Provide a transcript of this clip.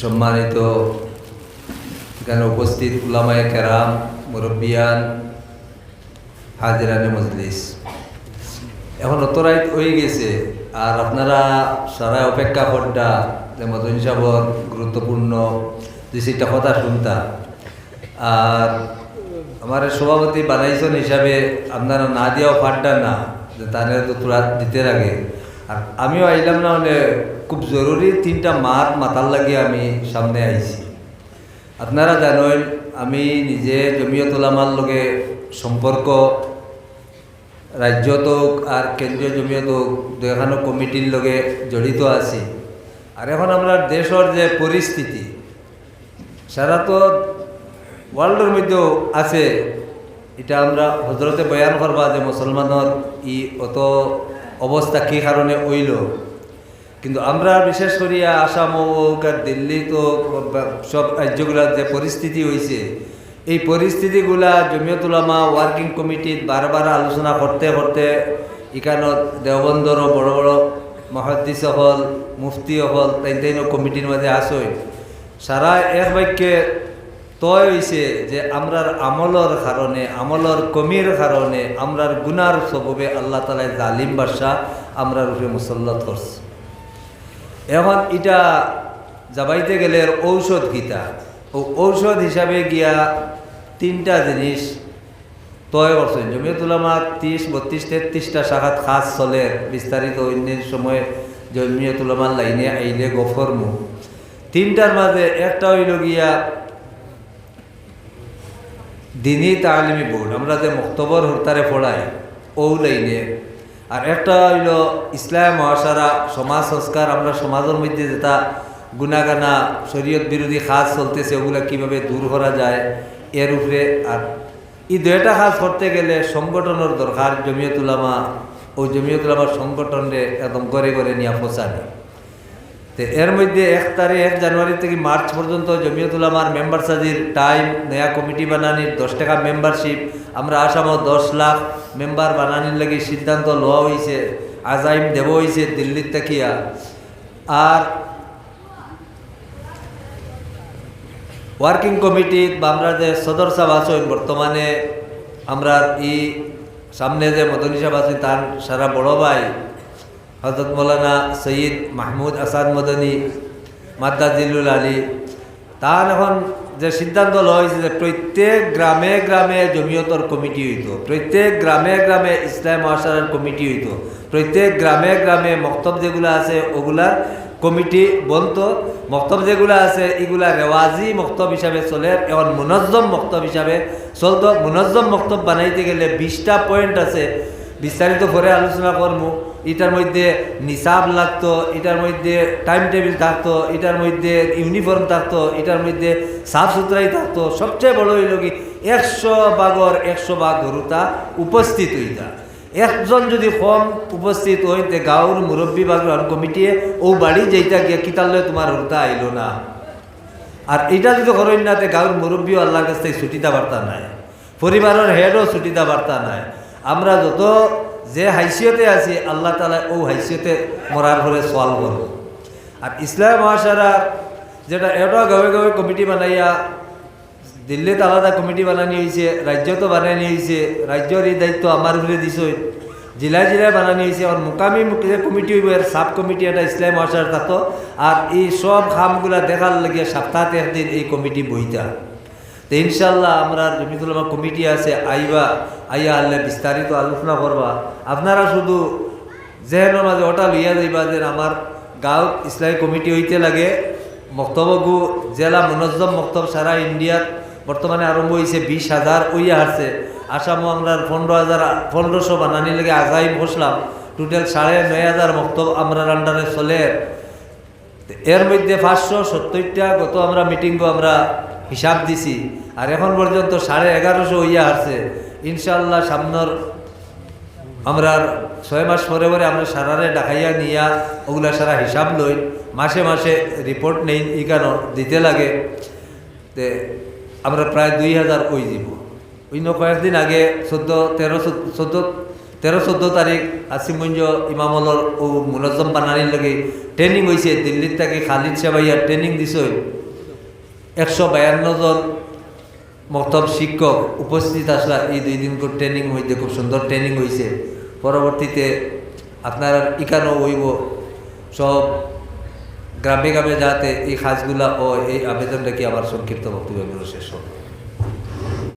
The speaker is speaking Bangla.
সম্মানিত এখানে উপস্থিত উলামায়ে কেরাম, মুরব্বিয়ান, হাজিরানে মজলিস। এখন অতরাইত হয়ে গেছে। আর আপনারা সারা অপেক্ষা করটা যে মদন গুরুত্বপূর্ণ দুই চারটা কথা শুনতা। আর আমার সভাপতি বানাইছেন হিসাবে আপনারা না দিয়াও পারটা না, যে তাহলে তো তোরা দিতে লাগে। আর আমিও আইলাম না মানে খুব জরুরি তিনটা মাত মাতার লাগিয়ে আমি সামনে আইছি। আপনারা জানেন, আমি নিজে জমিয়ত উলামার লগে সম্পর্ক, রাজ্যত হোক আর কেন্দ্রীয় জমিয়ত হোক দুখানো কমিটির লগে জড়িত আছি। আর এখন আমরা দেশের যে পরিস্থিতি, সারা তো ওয়ার্ল্ডের মধ্যেও আছে। এটা আমরা হজরতে বয়ান করবা যে মুসলমানের ই অত অবস্থা কী কারণে হইল? কিন্তু আমরা বিশেষ করিয়া আসাম হোক আর দিল্লি তো সব রাজ্যগুলোর যে পরিস্থিতি হয়েছে এই পরিস্থিতিগুলা জমিয়তুলামা ওয়ার্কিং কমিটিত বারবার আলোচনা করতে করতে ইকানত দেওবন্দরও বড় বড় মহাদ্দিস হল, মুফতি হল তাই তাই কমিটির মাঝে আসই সারা এক বাক্যে তয় হয়েছে যে আমরার আমলর কারণে আমলর কমির কারণে আমরার গুনার স্বভাবে আল্লাহ তালায় জালিম বাদশাহ আমরার উপরে মুসল্লত করছে এখন এটা যাবাইতে গেলে ঔষধ গীতা ও ঔষধ হিসাবে গিয়া তিনটা জিনিস তয় করছেন জমিয়তুলামা ত্রিশ বত্রিশ তেত্রিশটা শাখাত খাস চলে। বিস্তারিত অন্যের সময় জমিয়তুলামার লাইনে আইলে গফরমু তিনটার মাঝে একটা হইল গিয়া দিনই তালিমি বোর্ড আমরা যে মক্তবর হরতারে পড়াই ও লাইনে আর একটা হইল ইসলাম মহাসারা, সমাজ সংস্কার, আমরা সমাজের মধ্যে যেটা গুনাগানা শরীয়ত বিরোধী কাজ চলতেছে, ওগুলা কীভাবে দূর করা যায়, এর উপরে আর এই দুইটা কাজ করতে গেলে সংগঠনের দরকার জমিয়তুলামা ও জমিয়তুলামার সংগঠনে একদম ঘরে ঘরে নিয়ে পৌঁছানি তো এর মধ্যে এক তারিখ, এক জানুয়ারি থেকে মার্চ পর্যন্ত জমিয়তুলামার মেম্বার সাজির টাইম, নয়া কমিটি বানানির দশ টাকা মেম্বারশিপ। আমরা আসামও দশ লাখ মেম্বার বানানির লাগে সিদ্ধান্ত লওয়া হয়েছে আজাইম দেব হয়েছে দিল্লির তাকিয়া। আর ওয়ার্কিং কমিটি বা আমরা যে সদর সাহেব আছেন, বর্তমানে আমরা ই সামনে যে মদনী সাহেব আছেন তার সারা বড় ভাই হজরত মৌলানা সঈদ মাহমুদ আসাদ মদনী মাদ্দাজিলুল আলী তার এখন যে সিদ্ধান্ত লওয়া হয়েছে যে প্রত্যেক গ্রামে গ্রামে জমিয়তর কমিটি হইত, প্রত্যেক গ্রামে গ্রামে ইসলাম মহাসারের কমিটি হইত, প্রত্যেক গ্রামে গ্রামে মক্তব যেগুলো আছে ওগুলার কমিটি বনত মক্তব যেগুলো আছে এগুলা রেওয়াজি মক্তব হিসাবে চলে, এখন মুনজ্জম মক্তব হিসাবে চলত, মুনজ্জম মক্তব বানাইতে গেলে বিশটা পয়েন্ট আছে। বিস্তারিত করে আলোচনা করব। এটার মধ্যে নিসাব লাগতো, এটার মধ্যে টাইম টেবিল থাকতো, এটার মধ্যে ইউনিফর্ম থাকতো, এটার মধ্যে সাফ সুতরাই থাকতো। সবচেয়ে বড় হইল কি, একশো বাগর, একশো বাঘ গরুতা উপস্থিত হইতা। একজন যদি কম উপস্থিত হইতে গাঁর মুরব্বী বা গ্রহণ কমিটিয়ে ও বাড়ি যেইটা গিয়ে কিতালে তোমার হরতা আইল না। আর এটা যদি করেন না গাঁর মুরব্বীও আল্লাহর কাছ থেকে ছুটিতা বার্তা নাই। পরিবারের হেডও ছুটিতা বার্তা নাই। আমরা যত যে হাইসিয়তে আছি, আল্লাহ তালা ও হাইসিয়তে মরার ঘরে সোয়াল করব। আর ইসলাম মহাসারার যেটা এটা গাঁয়ে গাঁয়ে কমিটি বানাইয়া, দিল্লিতে আলাদা কমিটি বানানি হয়েছে রাজ্যতো বানানি হয়েছে রাজ্যর এই দায়িত্ব আমার উপরে দিছ জেলায় জেলায় বানানি হয়েছে আর মোকামি কমিটি হইব, এর সাব কমিটি এটা ইসলাম মহাসার থাকতো আর এই সব খামগুলা দেখার লাগিয়ে সপ্তাহে একদিন এই কমিটি বইতা। তো ইনশাল্লাহ আমরা জমিতুল্লামা কমিটি আছে, আইবা, আইয়া আল্লাহ বিস্তারিত আলোচনা করবা। আপনারা শুধু যেহেনের মাঝে ওটা লইয়া যাইবা যে আমার গাঁৱত ইসলামী কমিটি হইতে লাগে, মক্তবগু জেলা মনজ্জম মক্তব সারা ইন্ডিয়াত বর্তমানে আরম্ভ হয়েছে বিশ হাজার ওইয়া আসছে আসামও আমরা পনেরো হাজার, পনেরোশো বানানি লাগে আজাইম বসলাম টোটাল সাড়ে নয় হাজার মক্তব আমরা আন্ডারে চলে। এর মধ্যে পাঁচশো সত্তরটা গত আমরা মিটিংও আমরা হিসাব দিছি। আর এখন পর্যন্ত সাড়ে এগারোশো হইয়া আসছে। ইনশাল্লাহ সামনের আমরা ছয় মাস পরে পরে আমরা সারারে ডাকাইয়া নিয়া ওগুলা সারা হিসাব লই, মাসে মাসে রিপোর্ট নেই ইকানো দিতে লাগে। তে আমরা প্রায় দুই হাজার ওই দিব। অন্য কয়েকদিন আগে চোদ্দ, তেরো চোদ্দ তেরো, চোদ্দ তারিখ আসিমঞ্জ ইমামলর ও মুনজ্জম বানানির লগে ট্রেনিং হয়েছে দিল্লির থেকে খালিদ সাবাইয়া ট্রেনিং দিছে। একশো বায়ান্ন জন মক্তব শিক্ষক উপস্থিত আসলা এই দুই দিন ট্রেনিং হইতে খুব সুন্দর ট্রেনিং হয়েছে পরবর্তীতে আপনার ইকানো হইব। সব গ্রামে গ্রামে যাতে এই কাজগুলা ও এই আবেদনটা কি আমার সংক্ষিপ্ত বক্তব্য শেষ হবে